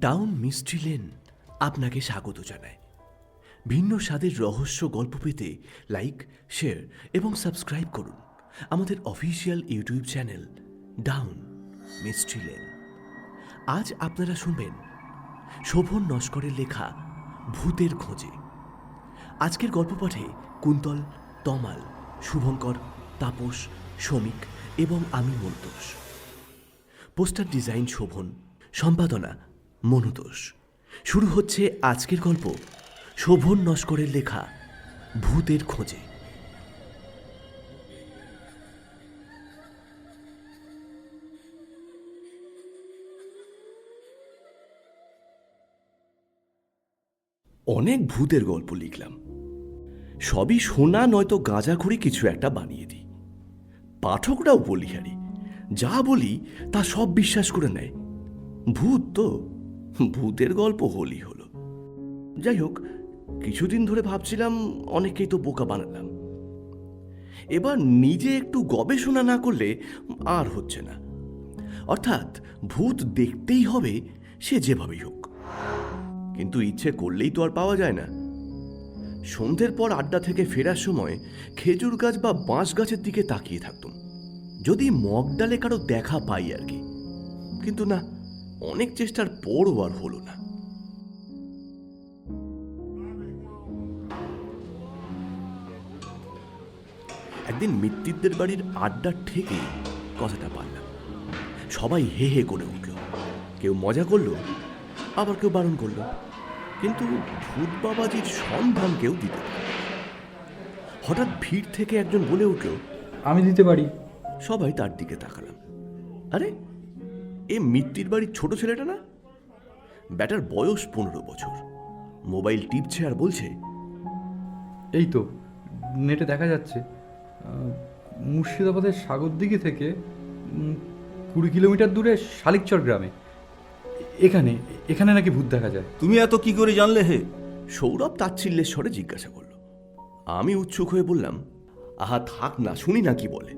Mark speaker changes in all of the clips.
Speaker 1: Down mystery lane আপনাকে স্বাগত জানায়। ভিন্ন স্বাদের রহস্য গল্প পেতে লাইক, শেয়ার এবং সাবস্ক্রাইব করুন আমাদের official YouTube channel down mystery lane. আজ আপনারা শুনবেন শোভন নস্করের লেখা ভূতের খোঁজে। আজকের গল্প পাঠে কুন্তল, তমাল, শুভঙ্কর, তাপস শ্রমিক এবং আমি মন্তোষ। পোস্টার ডিজাইন শোভন, সম্পাদনা মনুতোষ। শুরু হচ্ছে আজকের গল্প শোভন নস্করের লেখা ভূতের খোঁজে। অনেক ভূতের গল্প লিখলাম। সবই সোনা, নয়তো গাঁজাখড়ি কিছু একটা বানিয়ে দিই। পাঠকরাও বলিহারি যা বলি, তা সব বিশ্বাস করে নেয়। ভূত তো। ভূতের গল্প হলি হলো। যাই হোক কিছুদিন ধরে ভাবছিলাম অনেকেই তো বোকা বানালাম। এবার নিজে একটু গবেষণা না করলে আর হচ্ছে না। অর্থাৎ ভূত দেখতেই হবে, সে যেভাবেই হোক। কিন্তু ইচ্ছে করলেই তো আর পাওয়া যায় না। সন্ধ্যের পর আড্ডা থেকে ফেরার সময় খেজুর গাছ বা বাঁশ গাছের দিকে তাকিয়ে থাকতাম। যদি মগডালে কারও দেখা পাই আর কি। কিন্তু না অনেক চেষ্টার পরও আর হলো না। একদিন মিত্তিরদের বাড়ির আড্ডার থেকে কথাটা পারলাম। সবাই হে হে করে উঠল। কেউ মজা করল আবার কেউ বারণ করল। কিন্তু ভূত বাবাজির সন্ধান কেউ দিতে হঠাৎ ভিড় থেকে একজন বলে উঠল
Speaker 2: আমি দিতে পারি।
Speaker 1: সবাই তার দিকে তাকালাম। আরে এ মিত্তির বাড়ির ছোট ছেলেটা না? ব্যাটার বয়স পনেরো বছর। মোবাইল টিপছে আর বলছে
Speaker 2: এই তো নেটে দেখা যাচ্ছে। মুর্শিদাবাদের সাগরদিঘি থেকে কুড়ি কিলোমিটার দূরে শালিকচর গ্রামে। এখানে এখানে নাকি ভূত দেখা যায়।
Speaker 3: তুমি এত কি করে জানলে হে?
Speaker 1: সৌরভ তাচ্ছিল্যের স্বরে জিজ্ঞাসা করল। আমি উৎসুক হয়ে বললাম আহা থাক না শুনি না কি বলে।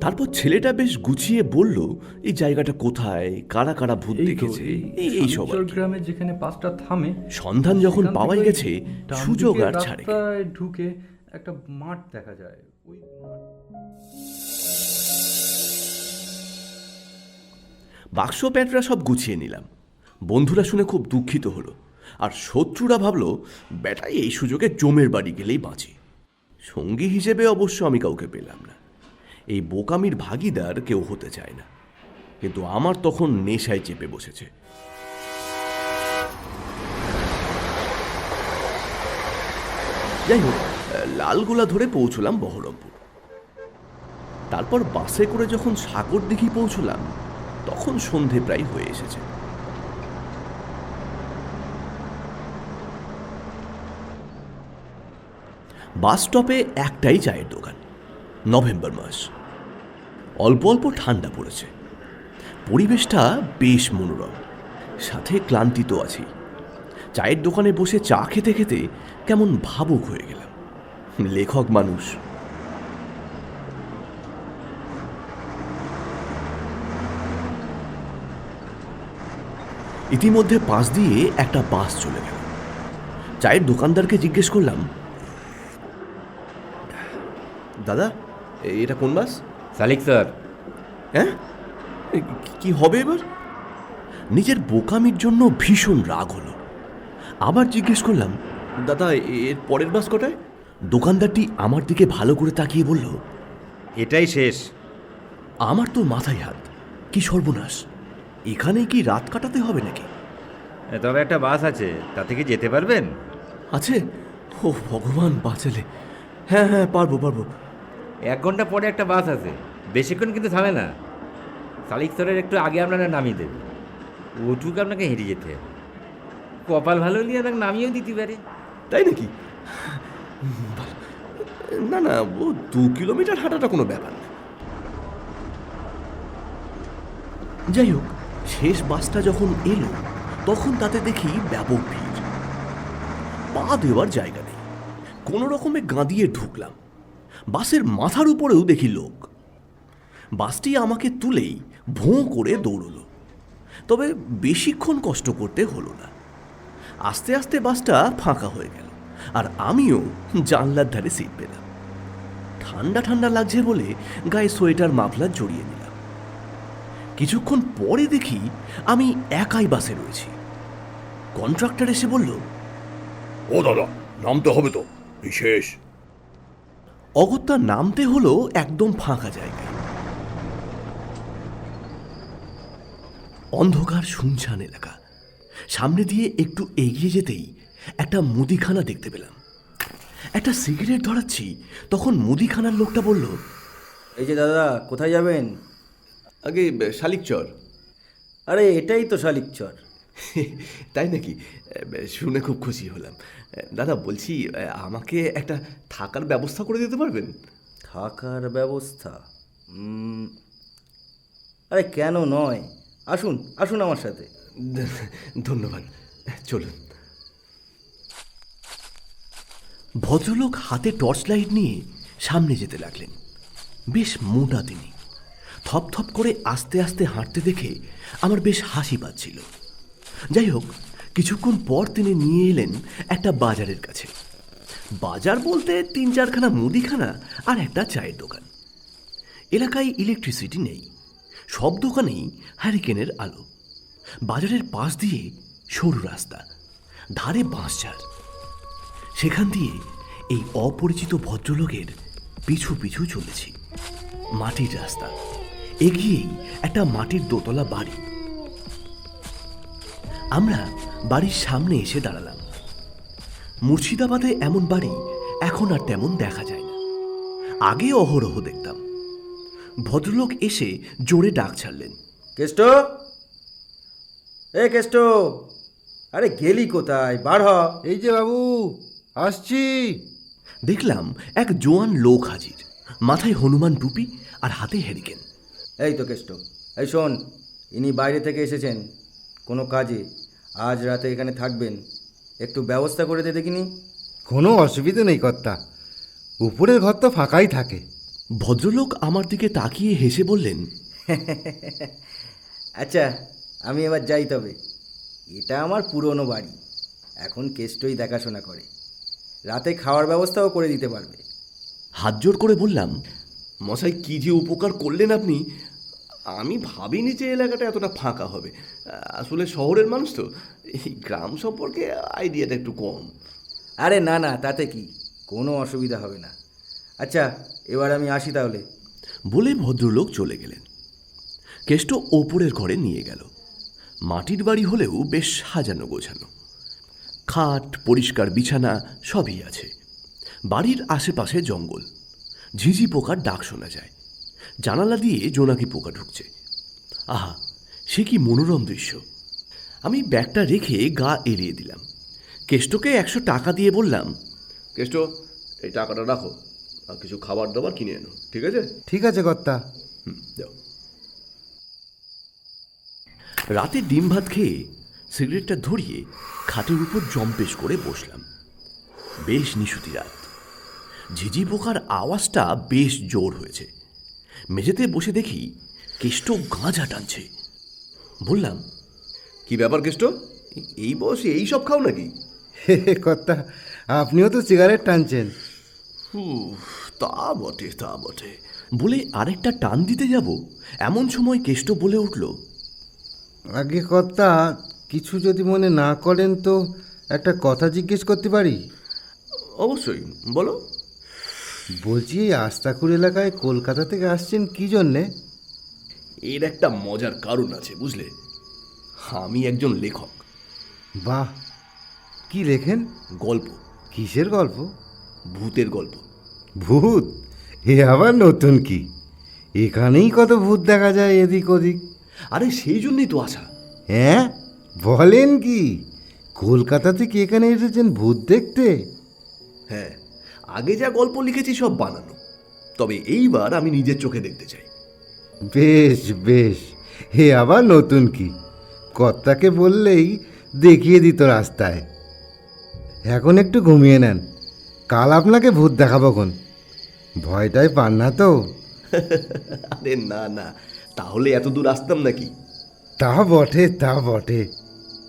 Speaker 1: তারপর ছেলেটা বেশ গুছিয়ে বলল এই জায়গাটা কোথায়? কারা কারা ভূত দেখেছে?
Speaker 2: এই
Speaker 1: সব।
Speaker 2: গ্রামে যেখানে পাঁচটা থামে
Speaker 1: সন্ধান যখন পাওয়াই গেছে সুযোগ আর ছাড়ে
Speaker 2: ঢুকে একটা মাঠ দেখা যায়। ওই
Speaker 1: বাক্স প্যাঁটরা সব গুছিয়ে নিলাম। বন্ধুরা শুনে খুব দুঃখিত হলো। আর শত্রুরা ভাবলো বেটাই এই সুযোগে জমের বাড়ি গেলেই বাঁচি। সঙ্গী হিসেবে অবশ্য আমি কাউকে পেলাম না। এই বোকামির ভাগিদার কেউ হতে চায় না। কিন্তু আমার তখন নেশায় চেপে বসেছে। যাই হোক লালগোলা ধরে পৌঁছলাম বহরমপুর। তারপর বাসে করে যখন সাগর দিঘি পৌঁছলাম, তখন সন্ধে প্রায় হয়ে এসেছে। বাস স্টপে একটাই চায়ের দোকান, নভেম্বর মাস। অল্প অল্প ঠান্ডা পড়েছে। পরিবেশটা বেশ মনোরম। সাথে ক্লান্তি তো আছেই চায়ের দোকানে বসে চা খেতে খেতে কেমন ভাবুক হয়ে গেলাম। লেখক মানুষ। ইতিমধ্যে পাশ দিয়ে একটা বাস চলে গেল। চায়ের দোকানদারকে জিজ্ঞেস করলাম, দাদা, এটা কোন বাস?
Speaker 4: শালিক স্যার।
Speaker 1: হ্যাঁ? কি- কি হবে এবার? নিজের বোকামির জন্য ভীষণ রাগ হলো। আবার জিজ্ঞেস করলাম দাদা এর পরের বাস কটায়? দোকানদারটি আমার দিকে ভালো করে তাকিয়ে বলল
Speaker 4: এটাই শেষ।
Speaker 1: আমার তো মাথায় হাত কি সর্বনাশ। এখানেই কি রাত কাটাতে হবে নাকি?
Speaker 4: তবে একটা বাস আছে তা থেকে যেতে পারবেন?
Speaker 1: আছে? ও ভগবান বাঁচালে। হ্যাঁ হ্যাঁ পারব পারব।
Speaker 4: এক ঘণ্টা পরে একটা বাস আছে। বেশিক্ষণ কিন্তু থামে না। শালিক স্যারের একটু আগে আপনারা নামিয়ে দেবে। ওটুকু আপনাকে হেঁটে যেতে হবে। কপাল ভালো নিয়ে আপনাকে নামিয়েও দিতে পারে।
Speaker 1: তাই নাকি? না না, ও দু কিলোমিটার হাঁটাটা কোনো ব্যাপার না। যাই হোক, শেষ বাসটা যখন এলো, তখন তাতে দেখি ব্যাপক ভিড়। পা দেওয়ার জায়গা নেই। কোনো রকমে গাঁদিয়ে ঢুকলাম। বাসের মাথার উপরেও দেখি লোক। বাসটি আমাকে তুলেই ভোঁ করে দৌড়লো। তবে বেশিক্ষণ কষ্ট করতে হলো না। আস্তে আস্তে বাসটা ফাঁকা হয়ে গেল আর আমিও জানলার ধারে সিট পেলাম। ঠান্ডা ঠান্ডা লাগছে বলে গায়ে সোয়েটার মাফলার জড়িয়ে নিলাম। কিছুক্ষণ পরে দেখি আমি একাই বাসে রয়েছি। কন্ট্রাক্টর এসে বলল
Speaker 3: ও দাদা নামতে হবে তো বিশেষ।
Speaker 1: অগত্যা নামতে হলো একদম ফাঁকা জায়গায়। অন্ধকার শুনশান এলাকা। সামনে দিয়ে একটু এগিয়ে যেতেই একটা মুদিখানা দেখতে পেলাম। একটা সিগারেট ধরাচ্ছি তখন মুদিখানার লোকটা বলল
Speaker 5: এই যে দাদা কোথায় যাবেন?
Speaker 1: আগে শালিকচর।
Speaker 5: আরে এটাই তো শালিকচর।
Speaker 1: তাই নাকি? শুনে খুব খুশি হলাম। দাদা বলছি আমাকে একটা থাকার ব্যবস্থা করে দিতে পারবেন?
Speaker 5: থাকার ব্যবস্থা? আরে কেন নয়? আসুন আসুন আমার সাথে।
Speaker 1: ধন্যবাদ। চলুন। ভদ্রলোক হাতে টর্চ লাইট নিয়ে সামনে যেতে লাগলেন। বেশ মোটা তিনি। থপথপ করে আস্তে আস্তে হাঁটতে দেখে আমার বেশ হাসি পাচ্ছিল। যাই হোক, কিছুক্ষণ পর তিনি নিয়ে এলেন একটা বাজারের কাছে। বাজার বলতে তিন চারখানা মুদিখানা আর একটা চায়ের দোকান। এলাকায় ইলেকট্রিসিটি নেই। সব দোকানেই হ্যারিকেনের আলো। বাজারের পাশ দিয়ে সরু রাস্তা, ধারে বাঁশঝাড় সেখান দিয়ে এই অপরিচিত ভদ্রলোকের পিছু পিছু চলেছি। মাটির রাস্তা, এগিয়েই একটা মাটির দোতলা বাড়ি। আমরা বাড়ির সামনে এসে দাঁড়ালাম। মুর্শিদাবাদে এমন বাড়ি এখন আর তেমন দেখা যায় না। আগে অহরহ দেখতাম। ভদ্রলোক এসে জোরে ডাক ছাড়লেন।
Speaker 5: কেষ্ট! এ কেষ্ট! আরে গেলি কোথায়? বার হ।
Speaker 6: এই যে বাবু আসছি।
Speaker 1: দেখলাম এক জোয়ান লোক হাজির। মাথায় হনুমান টুপি আর হাতে হেরিকেন
Speaker 5: এই তো কেষ্ট এই শোন ইনি বাইরে থেকে এসেছেন। কোনো কাজে আজ রাতে এখানে থাকবেন। একটু ব্যবস্থা করে দে দেখিনি?
Speaker 6: কোনো অসুবিধে নেই কর্তা। উপরের ঘর তো ফাঁকাই থাকে।
Speaker 1: ভদ্রলোক আমার দিকে তাকিয়ে হেসে বললেন
Speaker 5: আচ্ছা আমি এবার যাই তবে। এটা আমার পুরনো বাড়ি। এখন কেষ্টই দেখাশোনা করে। রাতে খাওয়ার ব্যবস্থাও করে দিতে পারবে।
Speaker 1: হাত জোর করে বললাম মশাই কি যে উপকার করলেন আপনি? আমি ভাবিনি যে এলাকাটা এতটা ফাঁকা হবে। আসলে শহরের মানুষ তো। এই গ্রাম সম্পর্কে আইডিয়াটা একটু কম।
Speaker 5: আরে না না তাতে কি? কোনো অসুবিধা হবে না। আচ্ছা এবার আমি আসি তাহলে।
Speaker 1: বলে ভদ্রলোক চলে গেলেন। কেষ্ট ওপরের ঘরে নিয়ে গেল। মাটির বাড়ি হলেও বেশ সাজানো গোছানো। খাট পরিষ্কার বিছানা সবই আছে। বাড়ির আশেপাশে জঙ্গল। ঝিঝি পোকার ডাক শোনা যায়। জানালা দিয়ে জোনাকি পোকা ঢুকছে। আহা সে কি মনোরম দৃশ্য। আমি ব্যাগটা রেখে গা এড়িয়ে দিলাম। কেষ্টকে একশো টাকা দিয়ে বললাম কেষ্ট এই টাকাটা রাখো। আর কিছু খাবার দাবার কিনে এনো ঠিক আছে?
Speaker 6: ঠিক আছে কর্তা।
Speaker 1: হুম, দাও রাতে ডিম ভাত খেয়ে সিগারেটটা ধরিয়ে খাটের উপর জম্পেশ করে বসলাম। বেশ নিশুতি রাত। ঝিঝি পোকার আওয়াজটা বেশ জোর হয়েছে। মেঝেতে বসে দেখি কেষ্ট গাঁজা টানছে। বললাম কি ব্যাপার কেষ্ট? এই বয়সে এই সব খাও নাকি?
Speaker 6: কর্তা আপনিও তো সিগারেট টানছেন।
Speaker 1: উফ, তা বটে তা বটে। বলে আরেকটা টান দিতে যাব এমন সময় কেষ্ট বলে উঠল
Speaker 6: আগে কর্তা কিছু যদি মনে না করেন তো একটা কথা জিজ্ঞেস করতে পারি?
Speaker 1: অবশ্যই বলো।
Speaker 6: বলছি এই আস্তাকুর এলাকায় কলকাতা থেকে আসছেন কি জন্যে?
Speaker 1: এর একটা মজার কারণ আছে বুঝলে? আমি একজন লেখক।
Speaker 6: বাহ কি লেখেন?
Speaker 1: গল্প।
Speaker 6: কিসের গল্প?
Speaker 1: ভূতের গল্প।
Speaker 6: ভূত? এ আবার নতুন কি? এখানেই কত ভূত দেখা যায় এদিক ওদিক।
Speaker 1: আরে সেই জন্যই তো আসা
Speaker 6: হ্যাঁ? বলেন কি? কলকাতা থেকে এখানে এসেছেন ভূত দেখতে?
Speaker 1: হ্যাঁ আগে যা গল্প লিখেছি সব বানানো। তবে এইবার আমি নিজের চোখে দেখতে চাই।
Speaker 6: বেশ বেশ। হে আবার নতুন কি? কর্তাকে বললেই দেখিয়ে দিত রাস্তায়। এখন একটু ঘুমিয়ে নেন। কাল আপনাকে ভূত দেখাবো কোন? ভয়টাই পান না তো।
Speaker 1: আরে না না তাহলে এত দূর আসতাম নাকি?
Speaker 6: তা বটে তা বটে।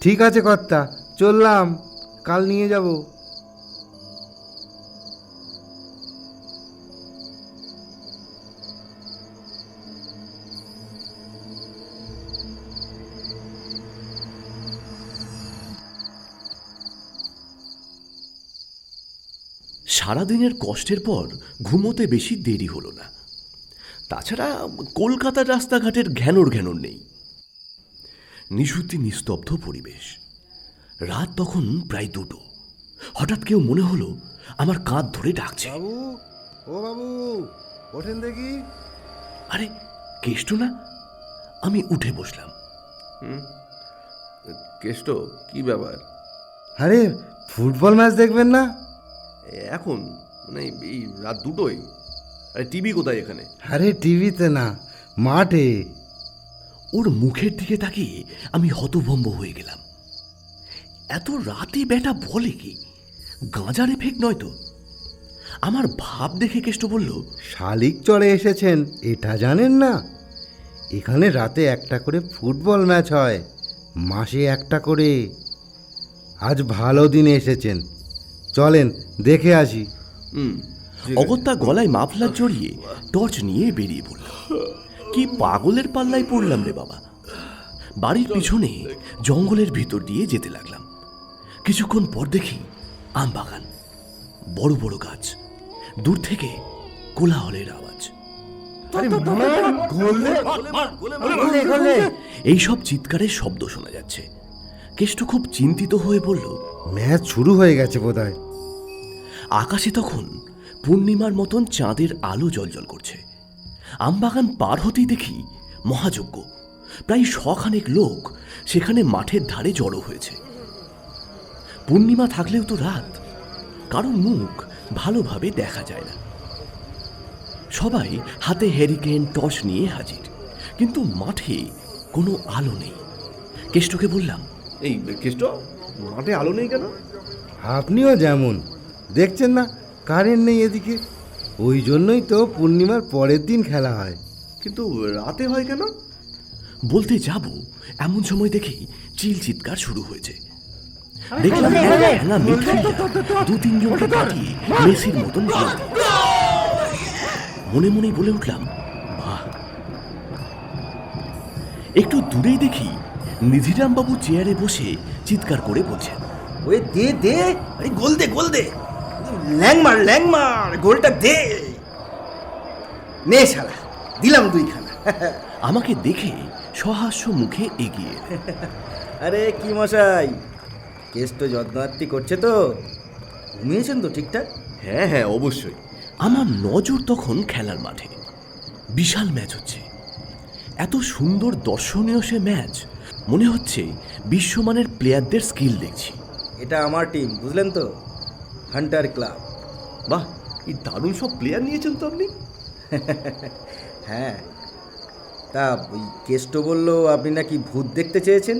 Speaker 6: ঠিক আছে কর্তা চললাম কাল নিয়ে যাব।
Speaker 1: সারাদিনের কষ্টের পর ঘুমোতে বেশি দেরি হলো না। তাছাড়া কলকাতার রাস্তাঘাটের ঘ্যানোর ঘ্যানোর নেই। নিশুতি নিস্তব্ধ পরিবেশ। রাত তখন প্রায় দুটো। হঠাৎ কেউ মনে হলো আমার কাঁধ ধরে ডাকছে।
Speaker 6: বাবু ও বাবু ওঠেন দেখি।
Speaker 1: আরে কেষ্ট না? আমি উঠে বসলাম।
Speaker 7: কেষ্ট কি ব্যাপার?
Speaker 6: আরে ফুটবল ম্যাচ দেখবেন না?
Speaker 7: এখন মানে এই রাত দুটোই আরে টিভি কোথায় এখানে?
Speaker 6: আরে টিভিতে না মাঠে।
Speaker 1: ওর মুখের দিকে তাকিয়ে আমি হতভম্ব হয়ে গেলাম। এত রাতে বেটা বলে কি? গাঁজার এফেক্ট নয় তো? আমার ভাব দেখে কেষ্ট বলল
Speaker 6: শালিক চড়ে এসেছেন এটা জানেন না? এখানে রাতে একটা করে ফুটবল ম্যাচ হয় মাসে একটা করে। আজ ভালো দিনে এসেছেন। চলেন দেখে আসি।
Speaker 1: অগত্যা গলায় মাফলার জড়িয়ে টর্চ নিয়ে বেরিয়ে পড়লাম কি পাগলের পাল্লায় পড়লাম রে বাবা। বাড়ির পিছনে জঙ্গলের ভিতর দিয়ে যেতে লাগলাম। কিছুক্ষণ পর দেখি আম বাগান বড় বড় গাছ দূর থেকে কোলাহলের আওয়াজ। এইসব চিৎকারের শব্দ শোনা যাচ্ছে। কেষ্ট খুব চিন্তিত হয়ে বলল
Speaker 6: ম্যাচ শুরু হয়ে গেছে বোধহয়।
Speaker 1: আকাশে তখন পূর্ণিমার মতন চাঁদের আলো জলজল করছে। আমবাগান পার হতেই দেখি মহাযজ্ঞ। প্রায় শখানেক লোক সেখানে মাঠের ধারে জড়ো হয়েছে। পূর্ণিমা থাকলেও তো রাত। কারও মুখ ভালোভাবে দেখা যায় না। সবাই হাতে হ্যারিকেন টর্চ নিয়ে হাজির। কিন্তু মাঠে কোনো আলো নেই। কেষ্টকে বললাম
Speaker 7: এই কেষ্ট মাঠে আলো নেই কেন?
Speaker 6: আপনিও যেমন। দেখছেন না? কারেন্ট নেই এদিকে। ওই জন্যই তো পূর্ণিমার পরের দিন খেলা হয়।
Speaker 7: কিন্তু রাতে হয় কেন?
Speaker 1: বলতে যাব এমন সময় দেখি চিল চিৎকার শুরু হয়েছে। দেখলাম খেলা মিডফিল্ডার দু তিনজনকে কাটিয়ে মেসির মতন গোল মনে মনে বলে উঠলাম বাহ। একটু দূরেই দেখি নিধিরাম বাবু চেয়ারে বসে চিৎকার করে বলছেন
Speaker 5: ওই দে দে। আরে গোল দে গোল দে। ল্যাং মার ল্যাং মার গোলটা দে। নে শালা দিলাম দুইখানা।
Speaker 1: আমাকে দেখে সহাস্য মুখে এগিয়ে।
Speaker 5: আরে কি মশাই কেস তো যত্নার্থী করছে তো। ঘুমিয়েছেন তো ঠিকঠাক?
Speaker 7: হ্যাঁ হ্যাঁ অবশ্যই।
Speaker 1: আমার নজর তখন খেলার মাঠে। বিশাল ম্যাচ হচ্ছে। এত সুন্দর দর্শনীয় সে ম্যাচ মনে হচ্ছে বিশ্বমানের প্লেয়ারদের স্কিল দেখছি।
Speaker 5: এটা আমার টিম বুঝলেন তো? Hunter club.
Speaker 7: বাহ এই দারুণ সব প্লেয়ার নিয়েছেন তো আপনি।
Speaker 5: হ্যাঁ। তা ওই কেষ্ট বলল আপনি নাকি ভূত দেখতে চেয়েছেন?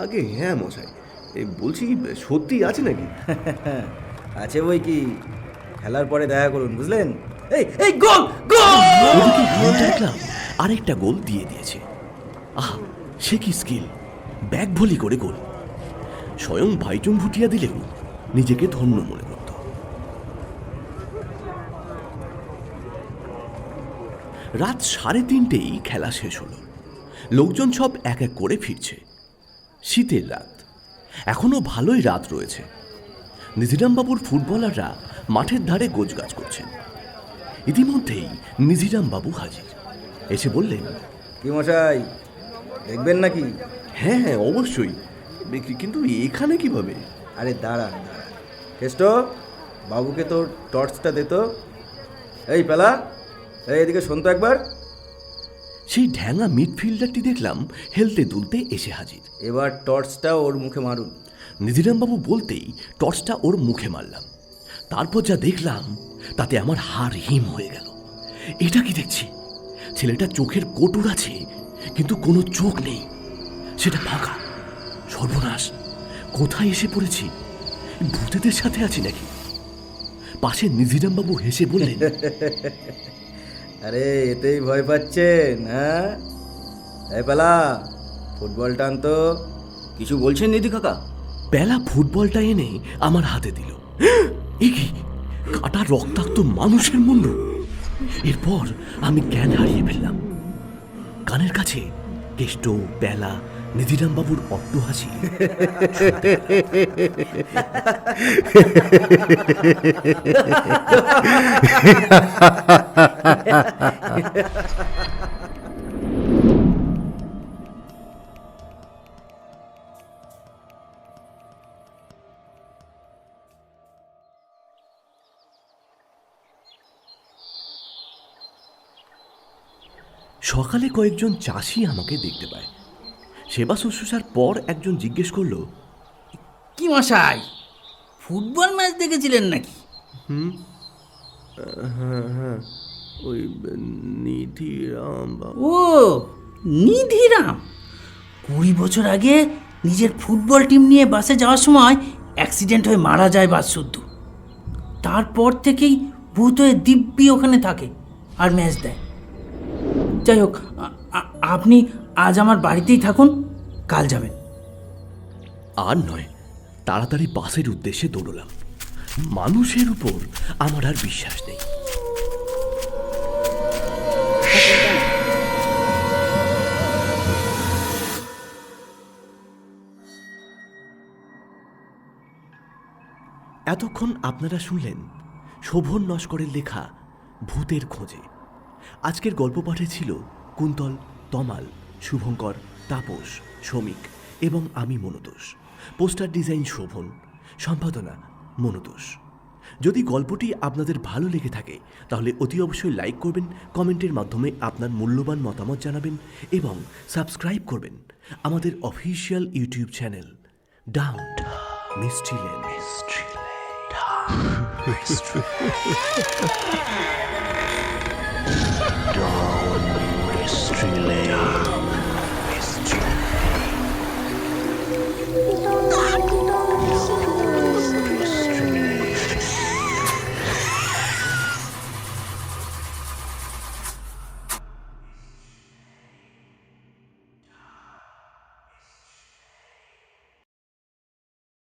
Speaker 7: আগে হ্যাঁ মশাই এই বলছি সত্যি আছে নাকি?
Speaker 5: আছে বই কি? খেলার পরে দেখা করুন বুঝলেন? এই এই গোল গোল!
Speaker 1: ক্লাব আরেকটা গোল দিয়ে দিয়েছে। আহা সে কি স্কিল ব্যাগ ভলি করে গোল। স্বয়ং ভাইচুং ভুটিয়া দিলেও নিজেকে ধন্য মনে করত রাত সাড়ে তিনটেই খেলা শেষ হলো। লোকজন সব এক এক করে ফিরছে। শীতের রাত। এখনও ভালোই রাত রয়েছে। নিধিরামবাবুর ফুটবলাররা মাঠের ধারে গোছগাছ করছেন। ইতিমধ্যেই নিধিরাম বাবু হাজির। এসে বললেন
Speaker 5: কি মশাই দেখবেন নাকি?
Speaker 7: হ্যাঁ হ্যাঁ অবশ্যই। কিন্তু এখানে কীভাবে?
Speaker 5: আরে দাঁড়ান দাঁড়ান কেষ্ট বাবুকে তোর টর্চটা দে তো। এই পেলা। এদিকে শোন তো একবার।
Speaker 1: সেই ঢ্যাঙা মিডফিল্ডারটি দেখলাম হেলতে দুলতে এসে হাজির।
Speaker 5: এবার টর্চটা ওর মুখে মারুন।
Speaker 1: নিধিরামবাবু বলতেই টর্চটা ওর মুখে মারলাম। তারপর যা দেখলাম তাতে আমার হাড় হিম হয়ে গেল। এটা কি দেখছি? ছেলেটা চোখের কোটুর আছে কিন্তু কোনো চোখ নেই। সেটা ফাঁকা। সর্বনাশ। কোথায় এসে পড়েছি? ভূতেদের সাথে আছি নাকি? পাশে নিধিরামবাবু হেসে বললেন
Speaker 5: আরে, এতেই ভয় পাচ্ছেন হ্যাঁ? এই ফুটবল টান তো। কিছু বলছেন নিধি কাকা?
Speaker 1: বেলা ফুটবলটা এনে আমার হাতে দিল। এ কি কাটা রক্তাক্ত মানুষের মুন্ড। এরপর আমি জ্ঞান হারিয়ে ফেললাম। কানের কাছে কেষ্ট বেলা নিধিরাম বাবুর অট্ট হাসি। সকালে কয়েকজন চাষি আমাকে দেখতে পায়। সেবা শুশ্রূষার পর একজন জিজ্ঞেস করল
Speaker 8: কি মশাই ফুটবল ম্যাচ দেখেছিলেন নাকি?
Speaker 7: হ্যাঁ হ্যাঁ ওই নিধিরাম বাবু।
Speaker 8: ও নিধিরাম? কুড়ি বছর আগে নিজের ফুটবল টিম নিয়ে বাসে যাওয়ার সময় অ্যাক্সিডেন্ট হয়ে মারা যায় বাস শুদ্ধ তারপর থেকেই ভূত হয়ে দিব্যি ওখানে থাকে আর ম্যাচ দেয়। যাই হোক আপনি আজ আমার বাড়িতেই থাকুন, কাল যাবেন।
Speaker 1: আর নয়, তাড়াতাড়ি বাসের উদ্দেশ্যে দৌড়লাম। মানুষের উপর আমার আর বিশ্বাস নেই। এতক্ষণ আপনারা শুনলেন শোভন নস্করের লেখা ভূতের খোঁজে। আজকের গল্প পাঠে ছিল কুন্তল, তমাল শুভঙ্কর তাপস শ্রমিক এবং আমি মনোদোষ পোস্টার ডিজাইন শোভন সম্পাদনা মনোদোষ যদি গল্পটি আপনাদের ভালো লেগে থাকে তাহলে অতি অবশ্যই লাইক করবেন কমেন্টের মাধ্যমে আপনার মূল্যবান মতামত জানাবেন এবং সাবস্ক্রাইব করবেন আমাদের official YouTube channel down mystery lane 你等。